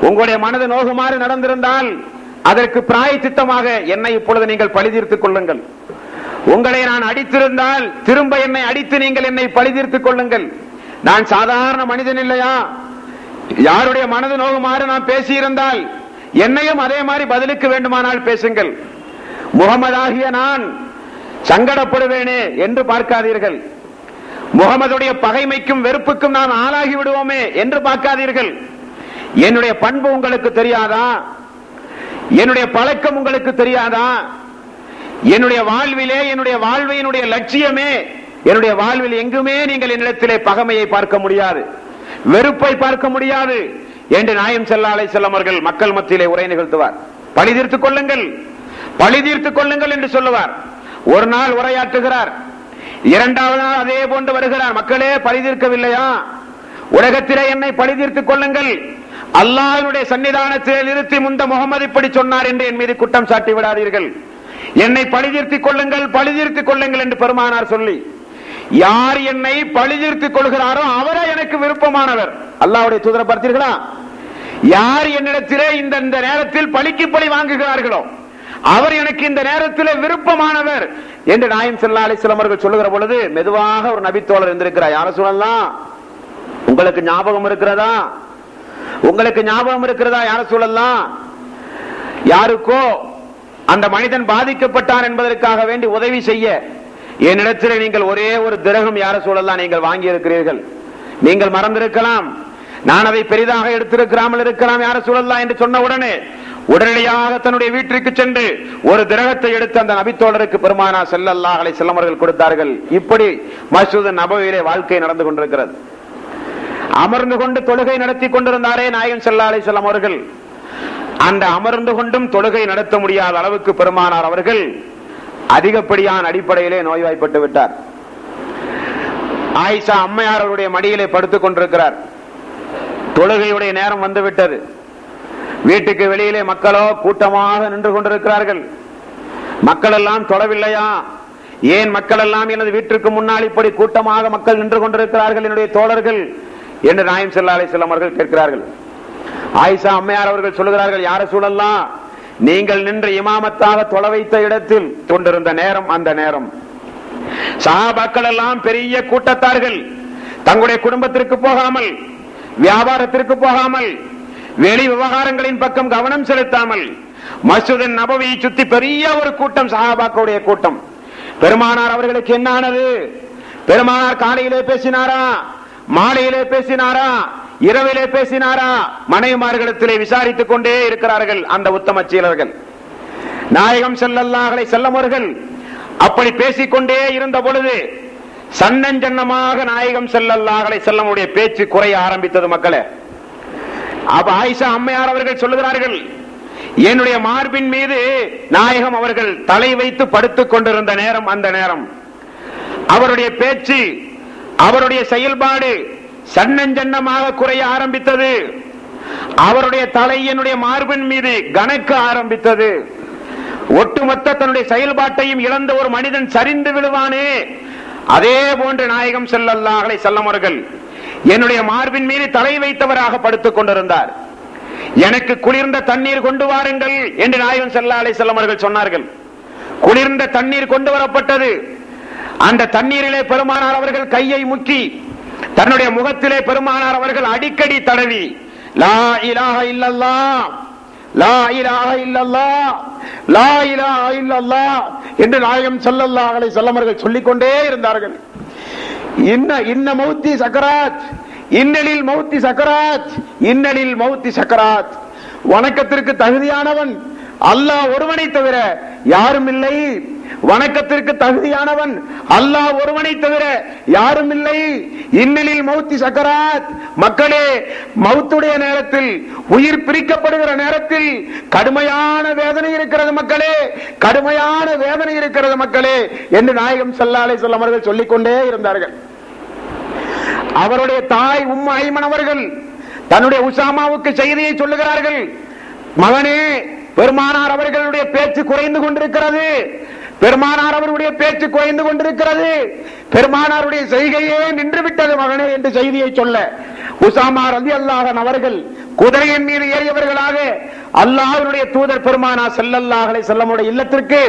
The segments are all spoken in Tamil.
உங்களுடைய மனது நோகுமாறு நடந்திருந்தால் அதற்கு பிராய என்னை இப்பொழுது நீங்கள் பழி தீர்த்துக் கொள்ளுங்கள். உங்களை நான் அடித்திருந்தால் திரும்ப என்னை அடித்து நீங்கள் என்னை பழி தீர்த்துக் கொள்ளுங்கள். நான் சாதாரண மனிதன் இல்லையா? யாருடைய மனது நோகுமாறு நான் பேசியிருந்தால் என்னையும் அதே மாதிரி பதிலுக்கு வேண்டுமானால் பேசுங்கள். முகமதாகிய நான் சங்கடப்படுவேனே என்று பார்க்காதீர்கள். முகமதுடைய பகைமைக்கும் வெறுப்புக்கும் நாம் ஆளாகி விடுவோமே என்று பார்க்காதீர்கள். என்னுடைய பண்பு உங்களுக்கு தெரியாதா? என்னுடைய பழக்கம் உங்களுக்கு தெரியாதா? என்னுடைய வாழ்விலே என்னுடைய வாழ்வையினுடைய லட்சியமே என்னுடைய வாழ்வில் எங்குமே நீங்கள் என்னிடத்திலே பகைமையை பார்க்க முடியாது. வெறுப்பை பார்க்க முடியாது. என்று நாயம் செல்லாலை செல்லமர்கள் மக்கள் மத்தியிலே உரை நிகழ்த்துவார். பழி தீர்த்துக் கொள்ளுங்கள். பழி தீர்த்துக் கொள்ளுங்கள் என்று சொல்லுவார். ஒரு நாள் உரையாற்றுகிறார். இரண்டாவது நாள் அதே போன்று வருகிறார். மக்களே பழி தீர்க்கவில்லையா? உலகத்திலே என்னை பழி தீர்த்துக் கொள்ளுங்கள். அல்லாஹ்வினுடைய சன்னிதானத்தில் நிறுத்தி முந்த முகமது இப்படி சொன்னார் என்று என் மீது குற்றம் சாட்டி விடாதீர்கள். என்னை பழி கொள்ளுங்கள் பழி கொள்ளுங்கள் என்று பெருமானார் சொல்லி யார் என்னை பழி கொள்கிறாரோ அவரே எனக்கு விருப்பமானவர். அல்லாவுடைய தூதரை பார்த்தீர்களா? யார் என்னிடத்திலே இந்த இந்த நேரத்தில் பழிக்கு பழி வாங்குகிறார்களோ அவர் எனக்கு இந்த நேரத்தில் விருப்பமானவர் என்று நாயம் செல்லா அலிஸ்லாம் அவர்கள் சொல்லுகிற பொழுது மெதுவாக ஒரு நபித்தோழர் இருந்திருக்கிறார். யார சொல்லலாம் உங்களுக்கு ஞாபகம் இருக்கிறதா? உங்களுக்கு ஞாபகம் இருக்கிறதா? யார சொல்லலாம் யாருக்கோ அந்த மனிதன் பாதிக்கப்பட்டார் என்பதற்காக வேண்டி உதவி செய்ய என்னிடத்தில் நீங்கள் ஒரே ஒரு திரகம் யார சூழல்லாம் நீங்கள் வாங்கி இருக்கிறீர்கள் நீங்கள் மறந்திருக்கலாம். நான் அதை பெரிதாக எடுத்திருக்கிறாமல் இருக்கலாம் யார சூழல்லாம் என்று சொன்ன உடனே உடனடியாக தன்னுடைய வீட்டிற்கு சென்று ஒரு திரகத்தை எடுத்து அந்த நபித்தோழருக்கு பெருமானா செல்லல்லா அலை செல்லமர்கள் கொடுத்தார்கள். இப்படி மசூத் நபவியிலே வாழ்க்கை நடந்து கொண்டிருக்கிறது. அமர்ந்து கொண்டு தொழுகை நடத்தி கொண்டிருந்தாரே நாயகன் செல்லாலை செல்லம் அவர்கள். அந்த அமர்ந்து கொண்டும் தொழுகை நடத்த முடியாத அளவுக்கு பெருமானார் அவர்கள் அதிகப்படியான அடிப்படையிலே நோய்வாய்ப்பட்டு விட்டார். ஆயிஷா அம்மையார் அவருடைய மடியிலே படுத்துக் கொண்டிருக்கிறார். தொழுகையுடைய நேரம் வந்து விட்டது. வீட்டுக்கு வெளியிலே மக்களோ கூட்டமாக நின்று கொண்டிருக்கிறார்கள். மக்கள் எல்லாம் தொழவில்லையா? ஏன் மக்கள் எல்லாம் எனது வீட்டிற்கு முன்னால் இப்படி கூட்டமாக மக்கள் நின்று கொண்டிருக்கிறார்கள்? என்னுடைய தோழர்கள் என்று நாயம் செல்லா அலை அவர்கள் கேட்கிறார்கள். ஆயிஷா அம்மையார் அவர்கள் சொல்லுகிறார்கள் யார சூழல்லாம் நீங்கள் நின்று இமாமத்தாக தொலை வைத்த இடத்தில் கொண்டிருந்த நேரம் அந்த நேரம். சகாபாக்கள் எல்லாம் பெரிய கூட்டத்தார்கள். தங்களுடைய குடும்பத்திற்கு போகாமல் வியாபாரத்திற்கு போகாமல் வெளி விவகாரங்களின் பக்கம் கவனம் செலுத்தாமல் மசூதன் நபவியை சுத்தி பெரிய ஒரு கூட்டம் சஹாபாக்களுடைய கூட்டம். பெருமானார் அவர்களுக்கு என்ன ஆனது பெருமானார் காலையிலே பேசினாரா? மாலையிலே பேசினாரா? இரவிலே பேசினாரா? மனைவிமார்களிடத்திலே விசாரித்துக் கொண்டே இருக்கிறார்கள் அந்த உத்தம சீலர்கள். நாயகம் செல்லல்லாஹலை செல்லமர்கள் அப்படி பேசிக்கொண்டே இருந்த பொழுது சன்னஞ்சன்னமாக நாயகம் செல்லல்லாகளை செல்லமுடைய பேச்சு குறைய ஆரம்பித்தது மக்களே. அப்ப ஆயிஷா அம்மையார் அவர்கள் சொல்லுகிறார்கள் என்னுடைய மார்பின் மீது நாயகம் அவர்கள் தலை வைத்து படுத்துக் கொண்டிருந்த நேரம் அந்த நேரம். அவருடைய பேச்சு அவருடைய செயல்பாடு சன்னஞ்சன்னமாக குறைய ஆரம்பித்தது. அவருடைய தலை என்னுடைய மார்பின் மீது கணக்க ஆரம்பித்தது. ஒட்டுமொத்த தன்னுடைய செயல்பாட்டையும் இழந்த ஒரு மனிதன் சரிந்து விடுவானே. அதே போன்று நாயகம் செல்லல்லாஹலை செல்லமர்கள் என்னுடைய மார்பின் மீது தலை வைத்தவராக படுத்துக் கொண்டிருந்தார். எனக்கு குளிர்ந்த தண்ணீர் கொண்டு வாருங்கள் என்று நாயகம் செல்லா அலை செல்லமர்கள் சொன்னார்கள். குளிர்ந்த தண்ணீர் கொண்டு வரப்பட்டது. அந்த தண்ணீரிலே பெருமானார் அவர்கள் கையை முக்கி தன்னுடைய முகத்திலே பெருமானார் அவர்கள் அடிக்கடி தடவி லா இல்லல்லா லா இலாஹ இல்லல்லா லா இலாஹ இல்லல்லா என்று நாயகம் சொல்லல்லா அலைஹி சொல்லமர்கள் சொல்லிக்கொண்டே இருந்தார்கள். இன்ன இன்ன மௌத்தி சக்கராத் இன்னலில் மௌத்தி சக்கராத் இன்னலில் மௌத்தி சக்கராத். வணக்கத்திற்கு தகுதியானவன் அல்லாஹ் ஒருவனை தவிர யாரும் இல்லை. வணக்கத்திற்கு தகுதியானவன் அல்லாஹ் ஒருவனை தவிர யாரும் இல்லை. இன்னலில் மௌத்தி சக்கராத். மக்களே மௌத்துடைய நேரத்தில் உயிர் பிரிக்கப்படுகிற நேரத்தில் கடுமையான வேதனை இருக்கிறது மக்களே. கடுமையான வேதனை இருக்கிறது மக்களே என்று நாயகம் சல்லாலை அவர்கள் சொல்லிக்கொண்டே இருந்தார்கள். அவருடைய தாய் உம் ஐமன் அவர்கள் தன்னுடைய உசாமாவுக்கு செய்தியை சொல்லுகிறார்கள். மகனே பெருமானார் அவர்களுடைய பேச்சு குறைந்து கொண்டிருக்கிறது. பெருமானார் அவருடைய பேச்சு குறைந்து கொண்டிருக்கிறது. பெருமானாருடைய செய்கையே நின்று விட்டது மகனே என்று செய்தியை சொல்ல. உசாமா ரதி அல்லாஹன் அவர்கள் குதிரையின் மீது ஏறியவர்களாக அல்லாஹருடைய தூதர் பெருமானா செல்லல்லாஹலை செல்லமுடைய இல்லத்திற்கு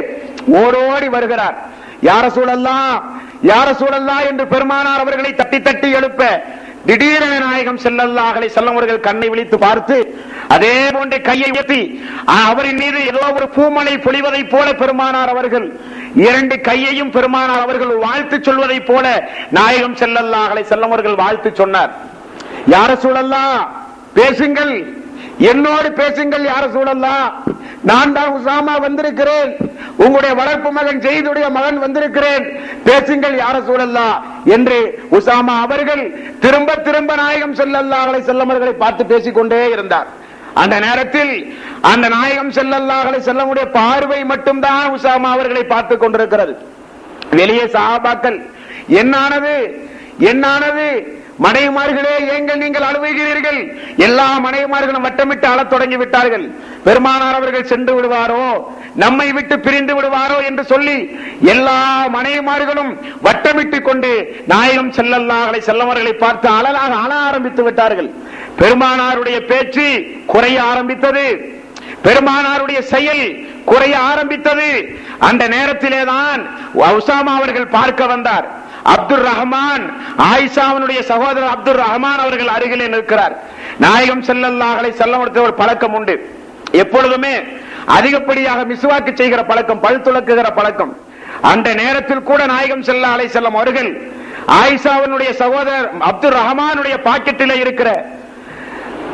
ஓடோடி வருகிறார். யார சூழல்லா யார சூழல்லா என்று பெருமானார் அவர்களை தட்டி தட்டி எழுப்ப திடீரென நாயகம் செல்லல்லாஹலை செல்லமுறைகள் கண்ணை விழித்து பார்த்து அதே போன்று கையை உயர்த்தி அவரின் மீது ஏதோ ஒரு பூமலை பொழிவதைப் போல பெருமானார் அவர்கள் இரண்டு கையையும் பெருமானார் அவர்கள் வாழ்த்து சொல்வதைப் போல நாயகம் செல்லல்லாஹலை செல்லவர்கள் வாழ்த்து சொன்னார். யார சூழல்லா? பேசுங்கள். என்னோடு பேசுங்கள் யார சூழல்லா? நான் தான் உசாமா வந்திருக்கிறேன். உங்களுடைய வளர்ப்பு மகன் ஜெயிதுடைய மகன் வந்திருக்கிறேன். பேசுங்கள் யார சூழல்லா? என்று உசாமா அவர்கள் திரும்ப திரும்ப நாயகம் செல்லல்லாஹலை செல்லமர்களை பார்த்து பேசிக்கொண்டே இருந்தார். அந்த நேரத்தில் அந்த நாயகம் செல்லல்லாஹலை செல்லமுடைய பார்வை மட்டும்தான் உசாமா அவர்களை பார்த்துக் கொண்டிருக்கிறது. வெளியே சாபாக்கள் என்னானது என்னானது மனைவிமார்களே ஏங்கள் நீங்கள் அழுவுகிறீர்கள் எல்லா மனைவிமார்களும் வட்டமிட்டு அழத் தொடங்கி விட்டார்கள். பெருமானார் அவர்கள் சென்று விடுவாரோ? நம்மை விட்டு பிரிந்து விடுவாரோ என்று சொல்லி எல்லா மனைவிமார்களும் வட்டமிட்டுக் கொண்டு நாயகம் செல்லல்லாஹலை செல்லவர்களை பார்த்து அழலாக அழ ஆரம்பித்து விட்டார்கள். பெருமானாருடைய பேச்சு குறைய ஆரம்பித்தது. பெருமானாருடைய செயல் குறைய ஆரம்பித்தது. அந்த நேரத்திலேதான் உசாமா அவர்கள் பார்க்க வந்தார். அப்துல் ரஹ்மான் ஆயிஷாவினுடைய சகோதரர் அப்துல் ரஹ்மான் அவர்கள் அருகிலே நிற்கிறார். நாயகம் செல்லல்லாஹலை செல்லம் ஒரு பழக்கம் உண்டு. எப்பொழுதுமே அதிகப்படியாக மிசுவாக்கு செய்கிற பழக்கம் பல் துளக்குகிற பழக்கம். அந்த நேரத்தில் கூட நாயகம் செல்ல அலை செல்லம் அவர்கள் ஆயிஷாவினுடைய சகோதரர் அப்துல் ரஹமானுடைய பாக்கெட்டில் இருக்கிற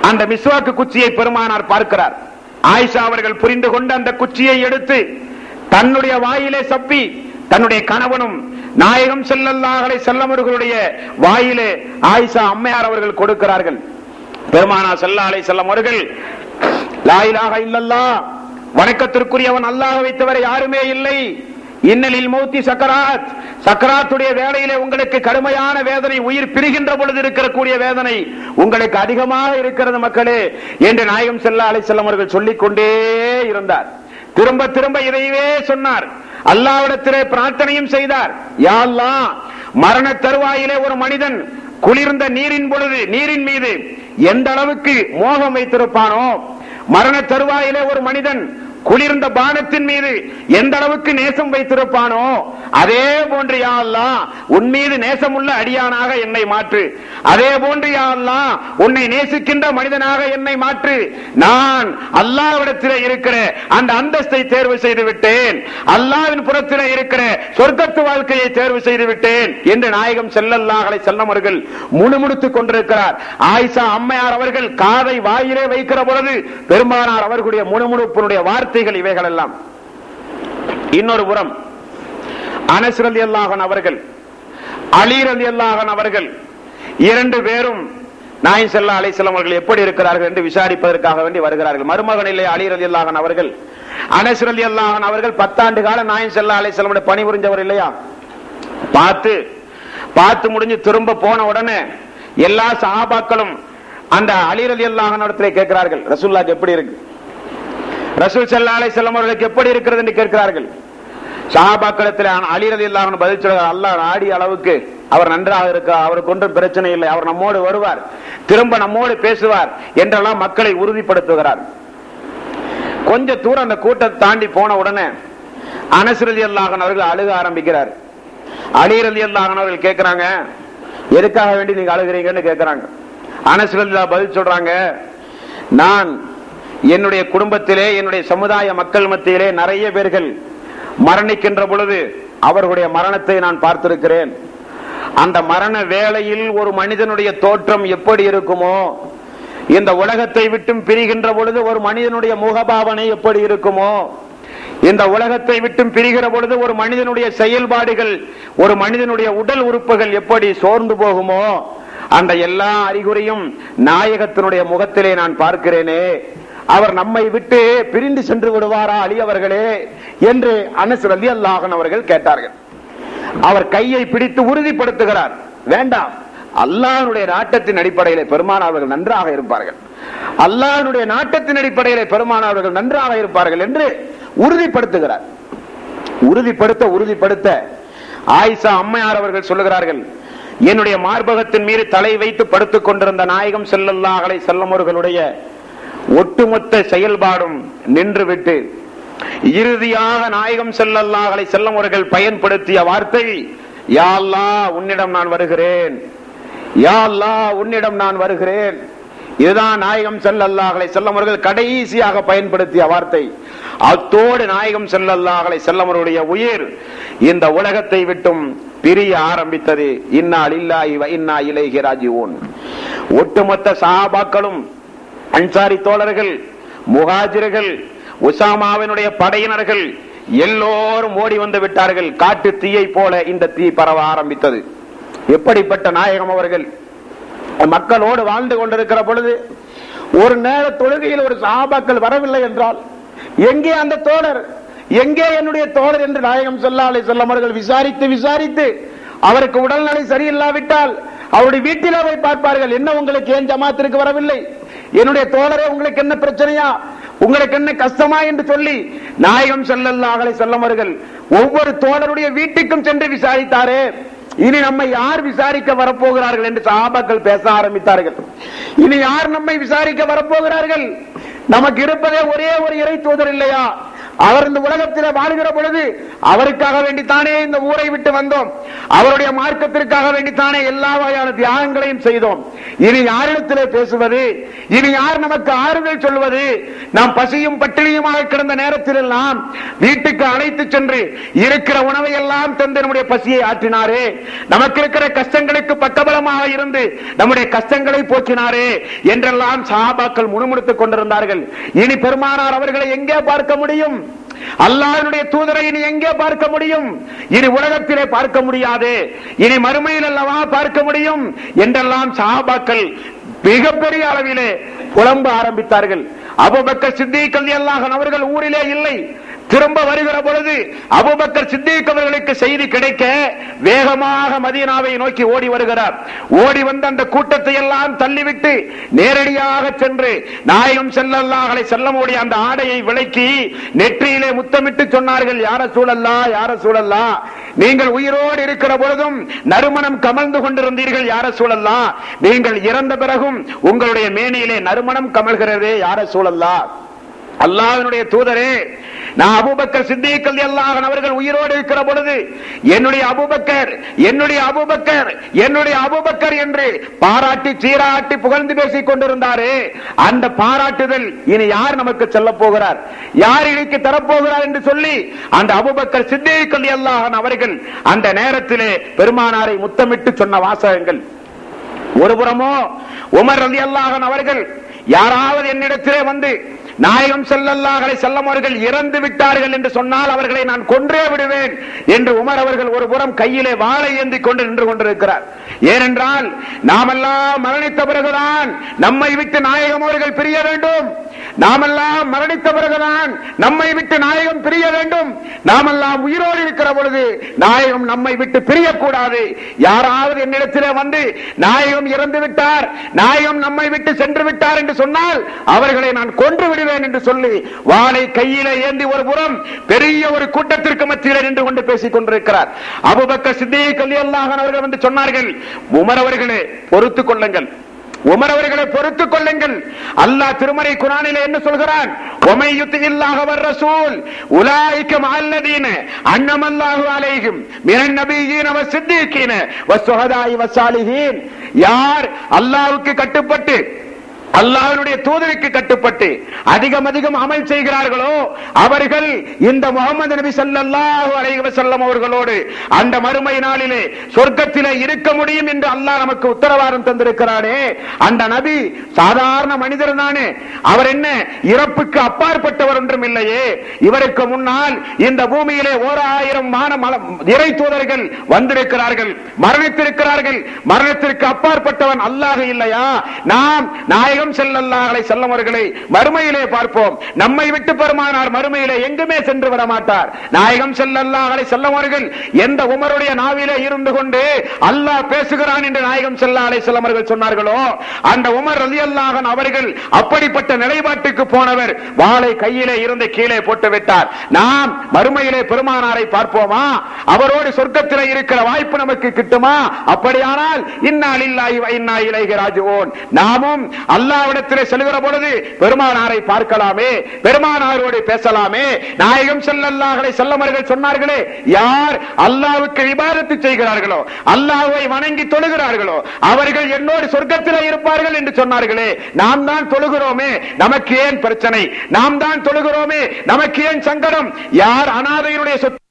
அந்த மிஸ்வாக்கு குச்சியை பெருமானார் பார்க்கிறார். ஆயிஷா அவர்கள் புரிந்து கொண்டு அந்த குச்சியை எடுத்து தன்னுடைய வாயிலே சப்பி தன்னுடைய கணவனும் நாயகம் செல்லல்லாஹலை செல்லமர்களுடைய வாயிலே ஆயிஷா அம்மையார் அவர்கள் கொடுக்கிறார்கள். பெருமானா செல்லாலை செல்லம் அவர்கள் லாயிலாக இல்லல்லா வணக்கத்திற்குரியவன் அல்லாஹ் வைத்தவரை யாருமே இல்லை. இன்னலில் மௌத்தி சக்கராத் சக்கராத்துடைய வேலையிலே உங்களுக்கு கடுமையான வேதனை உயிர் பிரிகின்ற பொழுது இருக்கக்கூடிய வேதனை உங்களுக்கு அதிகமாக இருக்கிறது மக்களே என்று நாயகம் செல்ல அலை செல்லம் அவர்கள் சொல்லிக் கொண்டே இருந்தார். திரும்ப திரும்ப இதையவே சொன்னார். அல்லாவிடத்திலே பிரார்த்தனையும் செய்தார். யாழ்லா மரண தருவாயிலே ஒரு மனிதன் குளிர்ந்த நீரின் பொழுது நீரின் மீது எந்த அளவுக்கு மோகம் வைத்திருப்பானோ மரண தருவாயிலே ஒரு மனிதன் குளிர்ந்த பானத்தின் மீது எந்த அளவுக்கு நேசம் வைத்திருப்பானோ அதே போன்று யாழ்லா உன் மீது நேசமுள்ள அடியானாக என்னை மாற்று. அதே போன்று யாழ்லா உன்னை நேசிக்கின்ற மனிதனாக என்னை மாற்று. நான் அல்லாவிடத்திலே இருக்கிற அந்த அந்தஸ்தை தேர்வு செய்து விட்டேன். அல்லாவின் புறத்திலே இருக்கிற சொர்க்கத்து வாழ்க்கையை தேர்வு செய்து விட்டேன் என்று நாயகம் செல்லல்லாஹலை செல்லமர்கள் முணுமுணுத்துக் கொண்டிருக்கிறார். ஆயிஷா அம்மையார் அவர்கள் காதை வாயிலே வைக்கிற பொழுது பெருமானார் அவர்களுடைய முணுமுணுப்பினுடைய வார்த்தைகள் இவைகள் எல்லாம் இன்னொரு புறம். அனஸ் அல்லாஹன் அவர்கள் அலி அல்லாஹன் அவர்கள் இரண்டு பேரும் நாயின் செல்லா அலிசல்லாம் அவர்கள் எப்படி இருக்கிறார்கள் என்று விசாரிப்பதற்காக வேண்டி வருகிறார்கள். மருமகனிலே அலி ரலி அல்லாஹன் அவர்கள்? அனஸ் அல்லாஹன் அவர்கள் பத்தாண்டு கால நாயின் செல்லா அலிசல்லமுடைய பணிபுரிஞ்சவர் இல்லையா? பார்த்து பார்த்து முடிஞ்சு திரும்ப போன உடனே எல்லா சஹாபாக்களும் அந்த அலி அல்லாஹன் இடத்துல கேட்கிறார்கள் ரசூல்லாக்கு எப்படி இருக்கு? ரசூல் சல்லா அலை செல்லம் அவர்களுக்கு எப்படி இருக்கிறது என்று கேட்கிறார்கள்? சஹாபாக்களத்தில் அழிறது இல்லாமல் பதில் சொல்கிறார் அல்லாஹ் நாடி அளவுக்கு அவர் நன்றாக இருக்கா அவருக்கு ஒன்றும் பிரச்சனை இல்லை அவர் நம்மோடு வருவார் திரும்ப நம்மோடு பேசுவார் என்றெல்லாம் மக்களை உறுதிப்படுத்துகிறார். கொஞ்ச தூரம் அந்த கூட்டத்தை தாண்டி போன உடனே அனசரதி அல்லாஹன் அவர்கள் அழுக ஆரம்பிக்கிறார். அலி ரலி அல்லாஹன் அவர்கள் கேட்கிறாங்க எதுக்காக வேண்டி நீங்க அழுகிறீங்கன்னு கேட்கிறாங்க. அனசரதி பதில் சொல்றாங்க நான் என்னுடைய குடும்பத்திலே என்னுடைய சமுதாய மக்கள் மத்தியிலே நிறைய பேர்கள் மரணிக்கின்ற பொழுது அவர்களுடைய மரணத்தை நான் பார்த்திருக்கிறேன். அந்த மரண வேளையில் ஒரு மனிதனுடைய தோற்றம் எப்படி இருக்குமோ இந்த உலகத்தை விட்டும் பிரிகின்ற பொழுது ஒரு மனிதனுடைய முகபாவனை எப்படி இருக்குமோ இந்த உலகத்தை விட்டும் பிரிகிற பொழுது ஒரு மனிதனுடைய செயல்பாடுகள் ஒரு மனிதனுடைய உடல் உறுப்புகள் எப்படி சோர்ந்து போகுமோ அந்த எல்லா அறிகுறியும் நாயகத்தினுடைய முகத்திலே நான் பார்க்கிறேனே. அவர் நம்மை விட்டு பிரிந்து சென்று விடுவாரா அலி அவர்களே என்று அனஸ் ரலி அல்லாஹன் அவர்கள் கேட்டார்கள். அவர் கையை பிடித்து உறுதிப்படுத்துகிறார். வேண்டாம். அல்லாஹனுடைய நாட்டத்தின் அடிப்படையிலே பெருமானவர்கள் நன்றாக இருப்பார்கள். அல்லாஹனுடைய நாட்டத்தின் அடிப்படையிலே பெருமானவர்கள் நன்றாக இருப்பார்கள் என்று உறுதிப்படுத்துகிறார். உறுதிப்படுத்த உறுதிப்படுத்த ஆயிஷா அம்மையார் அவர்கள் சொல்லுகிறார்கள் என்னுடைய மார்பகத்தின் மீது தலை வைத்து படுத்துக் கொண்டிருந்த நாயகம் செல்லல்லாஹலை செல்லமுருகளுடைய ஒட்டுமொத்த செயல்பாடும் நின்றுவிட்டு இறுதியாக நாயகம் செல்லல்லாஹலை அவர்கள் பயன்படுத்திய வார்த்தை யாழ்லா உன்னிடம் நான் வருகிறேன். யா உன்னிடம் நான் வருகிறேன். இதுதான் நாயகம் செல்லல்லாஹலை செல்லமர்கள் கடைசியாக பயன்படுத்திய வார்த்தை. அத்தோடு நாயகம் செல்லல்லாஹலை செல்லமருடைய உயிர் இந்த உலகத்தை விட்டும் பிரிய ஆரம்பித்தது. இன்னால் இல்லாஹி வ இன்னா இலைஹி ஒன் ஒட்டுமொத்த சாபாக்களும் அன்சாரி தோழர்கள் முகாஜிர்கள் உசாமாவினுடைய படையினர்கள் எல்லோரும் ஓடி வந்து விட்டார்கள். காட்டு தீயை போல இந்த தீ பரவ ஆரம்பித்தது. எப்படிப்பட்ட நாயகம் அவர்கள்? மக்களோடு வாழ்ந்து கொண்டிருக்கிற பொழுது ஒரு நேர தொழுகையில் ஒரு சாபாக்கள் வரவில்லை என்றால் எங்கே அந்த தோழர்? எங்கே என்னுடைய தோழர் என்று நாயகம் சொல்லாலை செல்லமர்கள் விசாரித்து விசாரித்து அவருக்கு உடல்நிலை சரியில்லாவிட்டால் அவருடைய வீட்டில் போய் பார்ப்பார்கள் என்ன உங்களுக்கு ஏன் ஜமாத்திற்கு வரவில்லை? என்னுடைய தோழரே உங்களுக்கு என்ன பிரச்சனையா? உங்களுக்கு என்ன கஷ்டமா என்று சொல்லி நாயகம் செல்லல்லாகலை செல்லமர்கள் ஒவ்வொரு தோழருடைய வீட்டுக்கும் சென்று விசாரித்தாரே. இனி நம்மை யார் விசாரிக்க வரப்போகிறார்கள் என்று சாபாக்கள் பேச ஆரம்பித்தார்கள். இனி யார் நம்மை விசாரிக்க வரப்போகிறார்கள்? நமக்கு இருப்பதே ஒரே ஒரு இறை தூதர் இல்லையா? அவர் இந்த உலகத்தில் வாழ்கிற பொழுது அவருக்காக வேண்டித்தானே இந்த ஊரை விட்டு வந்தோம். அவருடைய மார்க்கத்திற்காக வேண்டித்தானே எல்லா வகையான தியாகங்களையும் செய்தோம். இனி யாரிடத்திலே பேசுவது? இனி யார் நமக்கு ஆறுதல் சொல்வது? நாம் பசியும் பட்டினியுமாக கிடந்த நேரத்தில் எல்லாம் வீட்டுக்கு அழைத்து சென்று இருக்கிற உணவை எல்லாம் தந்து நம்முடைய பசியை ஆற்றினாரே. நமக்கு இருக்கிற கஷ்டங்களுக்கு பக்கபலமாக இருந்து நம்முடைய கஷ்டங்களை போக்கினாரே என்றெல்லாம் சஹாபாக்கள் முணுமுணுத்துக் கொண்டிருந்தார்கள். இனி பெருமானார் அவர்களை எங்கே பார்க்க முடியும்? அல்லாஹ்வுடைய தூதரை இனி எங்கே பார்க்க முடியும்? இனி உலகத்திலே பார்க்க முடியாது. இனி மறுமையில் அல்லவா பார்க்க முடியும்? என்றெல்லாம் சஹாபாக்கள் மிகப்பெரிய அளவிலே புலம்ப ஆரம்பித்தார்கள். அபுபக்க சித்திக் ரலியல்லாஹு அவர்கள் ஊரிலே இல்லை. திரும்ப வருகிற பொழுது அபுபக்கர் சித்திக் அவர்களுக்கு செய்தி கிடைக்க வேகமாக மதீனாவை நோக்கி ஓடி வருகிறார். ஓடி வந்த அந்த கூட்டத்தை எல்லாம் தள்ளிவிட்டு நேரடியாக சென்று நாயகம் செல்லல்லாஹலை செல்லமுடைய அந்த ஆடையை விலக்கி நெற்றியிலே முத்தமிட்டு சொன்னார்கள் யார சூழல்லா யார சூழல்லா நீங்கள் உயிரோடு இருக்கிற பொழுதும் நறுமணம் கமழ்ந்து கொண்டிருந்தீர்கள் யார சூழல்லா நீங்கள் இறந்த பிறகும் உங்களுடைய மேனியிலே நறுமணம் கமழ்கிறதே யார சூழல்லா அல்லாவினுடைய தூதரே நான் அபூபக்கர் சித்திகல் அல்லாஹன் அவர்கள் உயிரோடு இருக்கிற பொழுது என்னுடைய அபூபக்கர் என்னுடைய அபூபக்கர் என்னுடைய அபூபக்கர் என்று பாராட்டி சீராட்டி புகழ்ந்து பேசிக் கொண்டிருந்தாரே அந்த பாராட்டுதல் இனி யார் நமக்கு செல்ல போகிறார்? யார் இணைக்கு தரப்போகிறார் என்று சொல்லி அந்த அபூபக்கர் சித்திகல் அல்லாஹன் அவர்கள் அந்த நேரத்திலே பெருமானாரை முத்தமிட்டு சொன்ன வாசகங்கள். ஒருபுறமோ உமர் ரலி அல்லாஹன் அவர்கள் யாராவது என்னிடத்திலே வந்து நாயகம் செல்லல்லாஹலை செல்லம் அவர்கள் இறந்து விட்டார்கள் என்று சொன்னால் அவர்களை நான் கொன்றே விடுவேன் என்று உமர் அவர்கள் ஒரு புறம் கையிலே வாழை ஏந்தி கொண்டு நின்று கொண்டிருக்கிறார். ஏனென்றால் நாமெல்லாம் மரணித்த பிறகுதான் நம்மை விட்டு நாயகம் அவர்கள் பிரிய வேண்டும். நாமெல்லாம் மரணித்த பிறகுதான் நம்மை விட்டு நாயகம் பிரிய வேண்டும். நாமெல்லாம் உயிரோடு இருக்கிற பொழுது நாயகம் நம்மை விட்டு பிரியக்கூடாது. யாராவது என்னிடத்திலே வந்து நாயகம் இறந்து விட்டார் நாயகம் நம்மை விட்டு சென்று விட்டார் என்று சொன்னால் அவர்களை நான் கொன்று விடுவேன் என்று சொல்லி வாளை கையில ஏந்தி ஒரு புறம் பெரிய ஒரு கூட்டத்திற்கு மத்தியில் நின்று கொண்டு பேசிக் கொண்டிருக்கிறார். அபுபக்க சித்தியை கல்யாணம் அவர்கள் வந்து சொன்னார்கள் உமர் அவர்களே பொறுத்துக் கொள்ளுங்கள். உமர் அவர்களை பொறுத்துக் கொள்ளுங்கள். அல்லாஹ் திருமறை குரானிலே என்ன சொல்கிறான்? ஒமை யுத்தில்லாஹ வர் ரசூல் உலாயிக்க அல்லதீன அன்னமல்லாஹு அலைஹிம் மினன் நபியீன வ சித்தீகீன வ சுஹதாஇ வ சாலிஹீன். யார் அல்லாஹ்வுக்கு கட்டுப்பட்டு அல்லாஹ்வுடைய தூதருக்கு கட்டுப்பட்டு அதிகம் அதிகம் அமல் செய்கிறார்களோ அவர்கள் இந்த முகமது நபி ஸல்லல்லாஹு அலைஹி வசல்லம் அவர்களோடு அந்த மறுமை நாளிலே சொர்க்கத்திலே இருக்க முடியும் என்று அல்லாஹ் நமக்கு உத்தரவாதம் தந்திருக்கிறானே. அந்த நபி சாதாரண மனிதர் தானே. அவர் என்ன இறப்புக்கு அப்பாற்பட்டவர் ஒன்றும் இல்லையே. இவருக்கு முன்னால் இந்த பூமியிலே ஓர் ஆயிரம் மான இறை தூதர்கள் வந்திருக்கிறார்கள். மரணித்திருக்கிறார்கள். மரணத்திற்கு அப்பாற்பட்டவன் அல்லாஹ் இல்லையா? நாம் நாயகம் நாயகம் செல்லல்லாஹலை செல்லவர்களை மறுமையிலே பார்ப்போம். நம்மை விட்டு பெருமானார் மறுமையிலே எங்குமே சென்று விட மாட்டார் நாயகம் செல்லல்லாஹலை செல்லவர்கள் எந்த உமருடைய நாவிலே இருந்து கொண்டு அல்லாஹ் பேசுகிறான் என்று நாயகம் செல்லாலை செல்லவர்கள் சொன்னார்களோ அந்த உமர் ரலி அல்லாஹன் அவர்கள் அப்படிப்பட்ட நிலைப்பாட்டுக்கு போனவர் வாளை கையிலே இருந்து கீழே போட்டு விட்டார். நாம் மறுமையிலே பெருமானாரை பார்ப்போமா? அவரோடு சொர்க்கத்திலே இருக்கிற வாய்ப்பு நமக்கு கிட்டுமா? அப்படியானால் இன்னால் இல்லாய் இன்னா இலைக ராஜுவோன் நாமும் அல்லாவிடத்திலே செல்கிற பொழுது பெருமானாரை பார்க்கலாமே பெருமானாரோடு பேசலாமே. நாயகம் செல்லல்லாஹலை செல்லமர்கள் சொன்னார்களே யார் அல்லாவுக்கு விவாதத்து செய்கிறார்களோ அல்லாவை வணங்கி தொழுகிறார்களோ அவர்கள் என்னோடு சொர்க்கத்திலே இருப்பார்கள் என்று சொன்னார்களே நாம் தான் தொழுகிறோமே நமக்கு ஏன் பிரச்சனை? நாம் தான் தொழுகிறோமே நமக்கு ஏன் சங்கடம்? யார் அனாதையினுடைய சொத்து